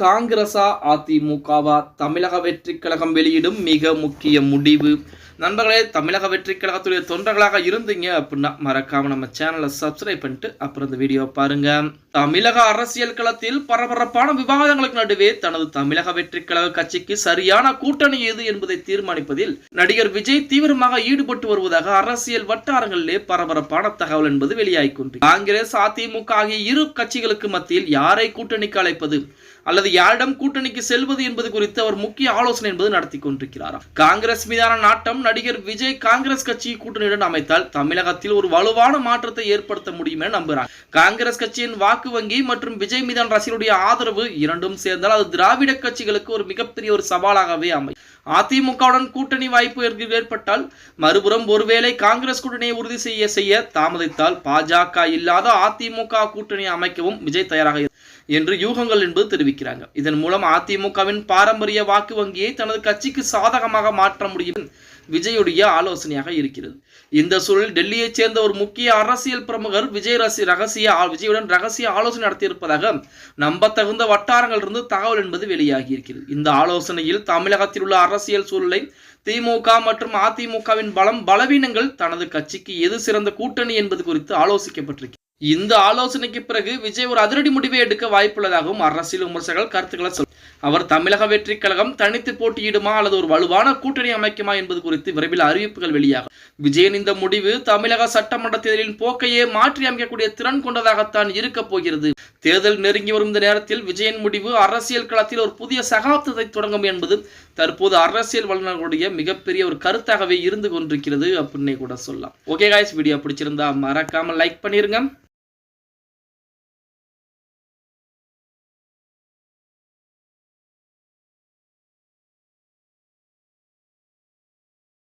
காங்கிரசா அதிமுகவா தமிழக வெற்றிக் கழகம் வெளியிடும் மிக முக்கிய முடிவு. நண்பர்களே தமிழக வெற்றிக் கழகத்துடைய தொண்டர்களாக இருந்தீங்க அப்படின்னா மறக்காம நம்ம சேனலை சப்ஸ்கிரைப் பண்ணிட்டு அப்புறம் இந்த வீடியோ பாருங்க. தமிழக அரசியல் களத்தில் பரபரப்பான விவாதங்களுக்கு நடுவே தனது தமிழக வெற்றிக் கழக கட்சிக்கு சரியான கூட்டணி எது என்பதை தீர்மானிப்பதில் நடிகர் விஜய் தீவிரமாக ஈடுபட்டு வருவதாக அரசியல் வட்டாரங்களிலே பரபரப்பான தகவல் என்பது வெளியாகிக்கொண்டு காங்கிரஸ் அதிமுக ஆகிய இரு கட்சிகளுக்கு மத்தியில் யாரை கூட்டணிக்கு அழைப்பது? அல்லது யாரிடம் கூட்டணிக்கு செல்வது என்பது குறித்து அவர் முக்கிய ஆலோசனை என்பது நடத்தி கொண்டிருக்கிறாரா? காங்கிரஸ் மீதான நாட்டம் நடிகர் விஜய் காங்கிரஸ் கட்சியை கூட்டணியுடன் அமைத்தால் தமிழகத்தில் ஒரு வலுவான மாற்றத்தை ஏற்படுத்த முடியும் என நம்புகிறார் காங்கிரஸ் கட்சியின் வாக்கு வங்கி மற்றும் விஜய் மீதான ரசிகருடைய ஆதரவு இரண்டும் சேர்ந்தால் அது திராவிட கட்சிகளுக்கு ஒரு மிகப்பெரிய ஒரு சவாலாகவே அமையும். அதிமுகவுடன் கூட்டணி வாய்ப்பு ஏற்பட்டால் மறுபுறம் ஒருவேளை காங்கிரஸ் கூட்டணியை உறுதி செய்ய செய்ய தாமதித்தால் பாஜக இல்லாத அதிமுக கூட்டணி அமைக்கவும் விஜய் தயாராக என்று யூகங்கள் என்பது தெரிவிக்கிறாங்க. இதன் மூலம் அதிமுகவின் பாரம்பரிய வாக்கு வங்கியை தனது கட்சிக்கு சாதகமாக மாற்ற முடியும் விஜயுடைய ஆலோசனையாக இருக்கிறது. இந்த சூழலில் டெல்லியைச் சேர்ந்த ஒரு முக்கிய அரசியல் பிரமுகர் விஜய் ரசி ரகசிய விஜயுடன் ரகசிய ஆலோசனை நடத்தியிருப்பதாக நம்பத்தகுந்த வட்டாரங்களிலிருந்து தகவல் என்பது வெளியாகி இருக்கிறது. இந்த ஆலோசனையில் தமிழகத்தில் உள்ள அரசியல் சூழலை திமுக மற்றும் அதிமுகவின் பலம் பலவீனங்கள் தனது கட்சிக்கு எது சிறந்த கூட்டணி என்பது குறித்து ஆலோசிக்கப்பட்டிருக்கிறது இந்த ஆலோசனைக்கு பிறகு விஜய் ஒரு அதிரடி முடிவை எடுக்க வாய்ப்புள்ளதாகவும் அரசியல் விமர்சகர்கள் கருத்துக்களை சொல் அவர் தமிழக வெற்றி கழகம் தனித்து போட்டியிடுமா அல்லது ஒரு வலுவான கூட்டணி அமைக்குமா என்பது குறித்து விரைவில் அறிவிப்புகள் வெளியாகும். விஜயன் இந்த முடிவு தமிழக சட்டமன்ற தேர்தலின் போக்கையே மாற்றி அமைக்கக்கூடிய திறன் கொண்டதாகத்தான் இருக்க போகிறது. தேர்தல் நெருங்கி வரும் இந்த நேரத்தில் விஜயன் முடிவு அரசியல் களத்தில் ஒரு புதிய சகாப்தத்தை தொடங்கும் என்பது தற்போது அரசியல் வல்லுநர்களுடைய மிகப்பெரிய ஒரு கருத்தாகவே இருந்து கொண்டிருக்கிறது அப்படின்னே கூட சொல்லலாம். ஓகே காய்ஸ் வீடியோ பிடிச்சிருந்தா மறக்காம லைக் பண்ணிருங்க.